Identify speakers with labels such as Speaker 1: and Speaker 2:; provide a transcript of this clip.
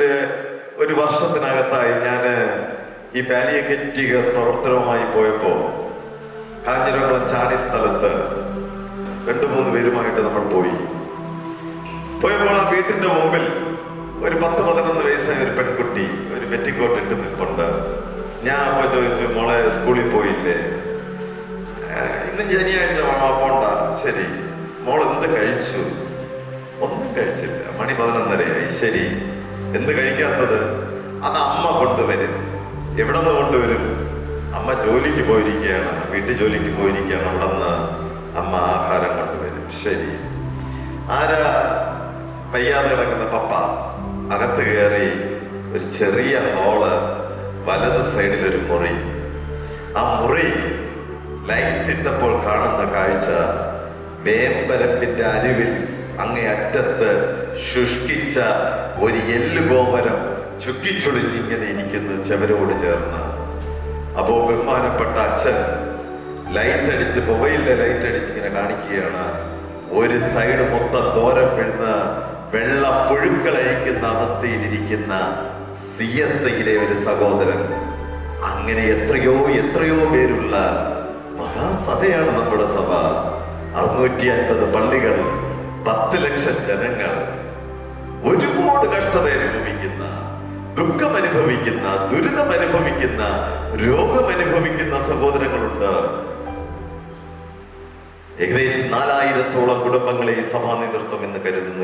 Speaker 1: ഒരു ഒരു വർഷത്തിനകത്തായി ഞാൻ ഈ പാലിയക്കറ്റിക പ്രവർത്തനവുമായി പോയപ്പോൾ കാഞ്ഞിരകുളം ചാടി സ്ഥലത്ത് രണ്ടു മൂന്ന് പേരുമായിട്ട് നമ്മൾ പോയി. പോയപ്പോൾ ആ വീട്ടിന്റെ മുമ്പിൽ ഒരു പത്ത് പതിനൊന്ന് വയസ്സായ ഒരു പെൺകുട്ടി ഒരു പെറ്റിക്കോട്ട് ഇട്ട് നിൽപ്പുണ്ട്. ഞാൻ അപ്പൊ ചോദിച്ചു മോളെ സ്കൂളിൽ പോയില്ലേ? "ആ, ഇന്ന് ശനിയാഴ്ച മാമ പോണ്ട. ശരി. മോൾ എന്ത് കഴിച്ചു? ഒന്നും കഴിച്ചില്ല. മണി പതിനൊന്നരയായി. ശരി. എന്ത് കഴിക്കാത്തത്? അത് അമ്മ കൊണ്ടുവരും. എവിടെ നിന്ന് കൊണ്ടുവരും? അമ്മ ജോലിക്ക് പോയിരിക്കുകയാണ്. വീട്ടിൽ ജോലിക്ക് പോയിരിക്കുകയാണ്. അവിടെ നിന്ന് അമ്മ ആഹാരം കൊണ്ടുവരും. ശരി. ആരാ വയ്യാതെ കിടക്കുന്ന പപ്പ? അകത്ത് കയറി ഒരു ചെറിയ ഹോൾ വലത് സൈഡിൽ ഒരു മുറി. ആ മുറി ലൈറ്റ് ഇട്ടപ്പോൾ കാണുന്ന കാഴ്ച വേമ്പരപ്പിന്റെ അരിവിൽ അങ്ങേ അറ്റത്ത് ശുഷ്കിച്ച ഒരു എല്ല് ഗോമരം ചുക്കിച്ചുളിഞ്ഞിങ്ങനെ ഇരിക്കുന്നു ചെവരോട് ചേർന്ന്. അപ്പോ ബഹുമാനപ്പെട്ട അച്ഛൻ ലൈറ്റ് അടിച്ച് മൊബൈലിലെ ലൈറ്റ് അടിച്ച് ഇങ്ങനെ കാണിക്കുകയാണ്. ഒരു സൈഡ് മൊത്തം ദോരം വീഴുന്ന വെള്ള പുഴുക്കളയക്കുന്ന അവസ്ഥയിലിരിക്കുന്ന സി എസ് ഐയിലെ ഒരു സഹോദരൻ. അങ്ങനെ എത്രയോ എത്രയോ പേരുള്ള മഹാസഭയാണ് നമ്മുടെ സഭ. അറുന്നൂറ്റി അൻപത് പള്ളികൾ പത്ത് ലക്ഷം ജനങ്ങൾ ഒരുപാട് കഷ്ടത അനുഭവിക്കുന്ന ദുഃഖം അനുഭവിക്കുന്ന ദുരിതം അനുഭവിക്കുന്ന രോഗം അനുഭവിക്കുന്ന സഹോദരങ്ങളുണ്ട്. ഏകദേശം നാലായിരത്തോളം കുടുംബങ്ങളെ ഈ സഭാ നേതൃത്വം എന്ന് കരുതുന്നു.